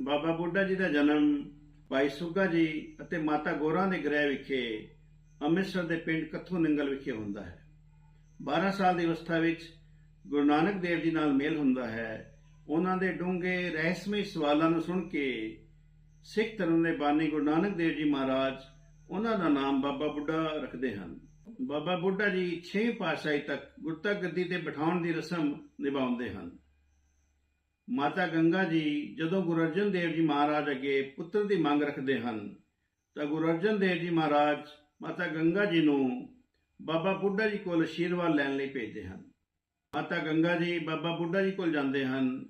ਬਾਬਾ ਬੁੱਢਾ ਜੀ ਦਾ ਜਨਮ, ਭਾਈ ਸੁੱਗਾ ਜੀ ਅਤੇ ਮਾਤਾ ਗੋਰਾ ਦੇ ਗ੍ਰਹਿ ਵਿਖੇ ਅੰਮ੍ਰਿਤਸਰ ਦੇ ਪਿੰਡ ਕੱਥੂ ਨੰਗਲ ਵਿਖੇ ਹੁੰਦਾ ਹੈ। 12 ਸਾਲ ਦੀ ਅਵਸਥਾ ਵਿੱਚ ਗੁਰੂ ਨਾਨਕ ਦੇਵ ਜੀ ਨਾਲ ਮੇਲ ਹੁੰਦਾ ਹੈ। ਉਹਨਾਂ ਦੇ ਡੂੰਘੇ ਰਹੱਸਮਈ ਸਵਾਲਾਂ ਨੂੰ ਸੁਣ ਕੇ ਸਿੱਖ ਧਰਮ ਦੇ ਬਾਨੀ ਗੁਰੂ ਨਾਨਕ ਦੇਵ ਜੀ ਮਹਾਰਾਜ ਉਹਨਾਂ ਦਾ ਨਾਮ ਬਾਬਾ ਬੁੱਢਾ ਰੱਖਦੇ ਹਨ। ਬਾਬਾ ਬੁੱਢਾ ਜੀ 6 ਪਾਤਸ਼ਾਹੀ ਤੱਕ ਗੁਰਤਾ ਗੱਦੀ ਤੇ ਬਿਠਾਉਣ ਦੀ ਰਸਮ ਨਿਭਾਉਂਦੇ ਹਨ। ਮਾਤਾ ਗੰਗਾ ਜੀ ਜਦੋਂ ਗੁਰੂ ਅਰਜਨ ਦੇਵ ਜੀ ਮਹਾਰਾਜ ਅੱਗੇ ਪੁੱਤਰ ਦੀ ਮੰਗ ਰੱਖਦੇ ਹਨ, ਤਾਂ ਗੁਰੂ ਅਰਜਨ ਦੇਵ ਜੀ ਮਹਾਰਾਜ ਮਾਤਾ ਗੰਗਾ ਜੀ ਨੂੰ ਬਾਬਾ ਬੁੱਢਾ ਜੀ ਕੋਲ ਆਸ਼ੀਰਵਾਦ ਲੈਣ ਲਈ ਭੇਜਦੇ ਹਨ। ਮਾਤਾ ਗੰਗਾ ਜੀ ਬਾਬਾ ਬੁੱਢਾ ਜੀ ਕੋਲ ਜਾਂਦੇ ਹਨ।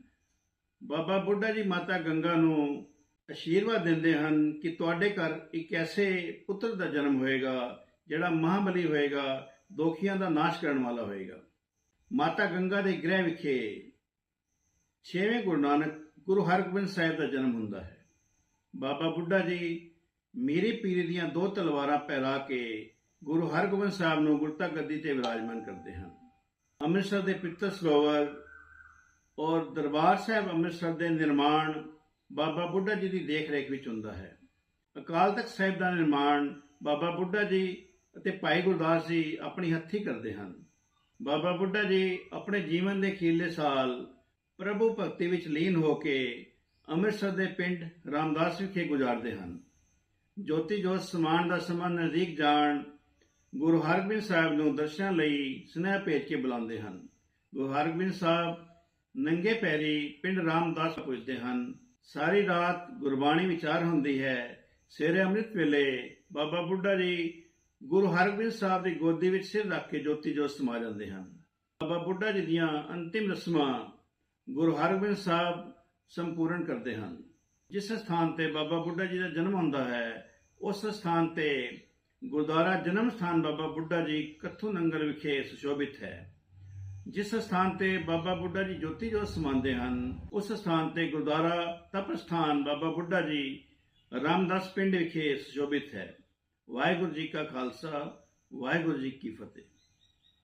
ਬਾਬਾ ਬੁੱਢਾ ਜੀ ਮਾਤਾ ਗੰਗਾ ਨੂੰ ਅਸ਼ੀਰਵਾਦ ਦਿੰਦੇ ਹਨ ਕਿ ਤੁਹਾਡੇ ਘਰ ਇੱਕ ਐਸੇ ਪੁੱਤਰ ਦਾ ਜਨਮ ਹੋਏਗਾ, ਜਿਹੜਾ ਮਹਾਬਲੀ ਹੋਏਗਾ, ਦੋਖੀਆਂ ਦਾ ਨਾਸ਼ ਕਰਨ ਵਾਲਾ ਹੋਏਗਾ। ਮਾਤਾ ਗੰਗਾ ਦੇ ਗ੍ਰਹਿ ਵਿਖੇ ਛੇਵੇਂ ਗੁਰੂ ਨਾਨਕ ਗੁਰੂ ਹਰਗੋਬਿੰਦ ਸਾਹਿਬ ਦਾ ਜਨਮ ਹੁੰਦਾ ਹੈ। ਬਾਬਾ ਬੁੱਢਾ ਜੀ ਮੀਰੀ ਪੀਰੀ ਦੀਆਂ ਦੋ ਤਲਵਾਰਾਂ ਪਹਿਰਾ ਕੇ ਗੁਰੂ ਹਰਗੋਬਿੰਦ ਸਾਹਿਬ ਨੂੰ ਗੁਰਤਾ ਗੱਦੀ ਤੇ ਵਿਰਾਜਮਾਨ ਕਰਦੇ ਹਨ। ਅੰਮ੍ਰਿਤਸਰ ਦੇ ਪਿੱਤਰ ਸਰੋਵਰ ਔਰ ਦਰਬਾਰ ਸਾਹਿਬ ਅੰਮ੍ਰਿਤਸਰ ਦੇ ਨਿਰਮਾਣ ਬਾਬਾ ਬੁੱਢਾ ਜੀ ਦੀ ਦੇਖ-ਰੇਖ ਵਿੱਚ ਹੁੰਦਾ ਹੈ। ਅਕਾਲ ਤਖਤ ਸਾਹਿਬ ਦਾ ਨਿਰਮਾਣ ਬਾਬਾ ਬੁੱਢਾ ਜੀ ਅਤੇ ਭਾਈ ਗੁਰਦਾਸ ਜੀ ਆਪਣੀ ਹੱਥੀਂ ਕਰਦੇ ਹਨ। ਬਾਬਾ ਬੁੱਢਾ ਜੀ ਆਪਣੇ ਜੀਵਨ ਦੇ ਅਖੀਰਲੇ ਸਾਲ ਪ੍ਰਭੂ ਭਗਤੀ ਵਿੱਚ ਲੀਨ ਹੋ ਕੇ ਅੰਮ੍ਰਿਤਸਰ ਦੇ ਪਿੰਡ ਰਾਮਦਾਸ ਵਿਖੇ ਗੁਜ਼ਾਰਦੇ ਹਨ। ਜੋਤੀ ਜੋਤ ਸਮਾਨ ਦਾ ਸਮਾਂ ਨਜ਼ਦੀਕ ਜਾਣ ਗੁਰੂ ਹਰਗੋਬਿੰਦ ਸਾਹਿਬ ਨੂੰ ਦਰਸ਼ਨਾਂ ਲਈ ਸੁਨੇਹਾ ਭੇਜ ਕੇ ਬੁਲਾਉਂਦੇ ਹਨ। ਗੁਰੂ ਹਰਗੋਬਿੰਦ ਸਾਹਿਬ ਨੰਗੇ ਪੈਰੀ ਪਿੰਡ ਰਾਮਦਾਸ ਪੁੱਜਦੇ ਹਨ, ਸਾਰੀ ਰਾਤ ਗੁਰਬਾਣੀ ਵਿਚਾਰ ਹੁੰਦੀ ਹੈ। ਸਵੇਰੇ ਅੰਮ੍ਰਿਤ ਵੇਲੇ ਬਾਬਾ ਬੁੱਢਾ ਜੀ ਗੁਰੂ ਹਰਗੋਬਿੰਦ ਸਾਹਿਬ ਦੀ ਗੋਦੀ ਵਿੱਚ ਸਿਰ ਰੱਖ ਕੇ ਜੋਤੀ ਜੋਤ ਸਮਾ ਜਾਂਦੇ ਹਨ। ਬਾਬਾ ਬੁੱਢਾ ਜੀ ਦੀਆਂ ਅੰਤਿਮ ਰਸਮਾਂ ਗੁਰੂ ਹਰਗੋਬਿੰਦ ਸਾਹਿਬ ਸੰਪੂਰਨ ਕਰਦੇ ਹਨ। ਜਿਸ ਸਥਾਨ ਤੇ ਬਾਬਾ ਬੁੱਢਾ ਜੀ ਦਾ ਜਨਮ ਹੁੰਦਾ ਹੈ, ਉਸ ਸਥਾਨ ਤੇ ਗੁਰਦੁਆਰਾ ਜਨਮ ਸਥਾਨ ਬਾਬਾ ਬੁੱਢਾ ਜੀ ਕੱਥੂ ਨੰਗਲ ਵਿਖੇ ਸੁਸ਼ੋਭਿਤ ਹੈ। ਜਿਸ ਸਥਾਨ ਤੇ ਬਾਬਾ ਬੁੱਢਾ ਜੀ ਜੋਤੀ ਜੋਤ ਸਮਾਉਂਦੇ ਹਨ, ਉਸ ਸਥਾਨ ਤੇ ਗੁਰਦੁਆਰਾ ਤਪ ਸਥਾਨ ਬਾਬਾ ਬੁੱਢਾ ਜੀ ਰਾਮਦਾਸ ਪਿੰਡ ਵਿਖੇ ਸੁਸ਼ੋਭਿਤ ਹੈ। ਵਾਹਿਗੁਰੂ ਜੀ ਕਾ ਖਾਲਸਾ, ਵਾਹਿਗੁਰੂ ਜੀ ਕੀ ਫਤਿਹ।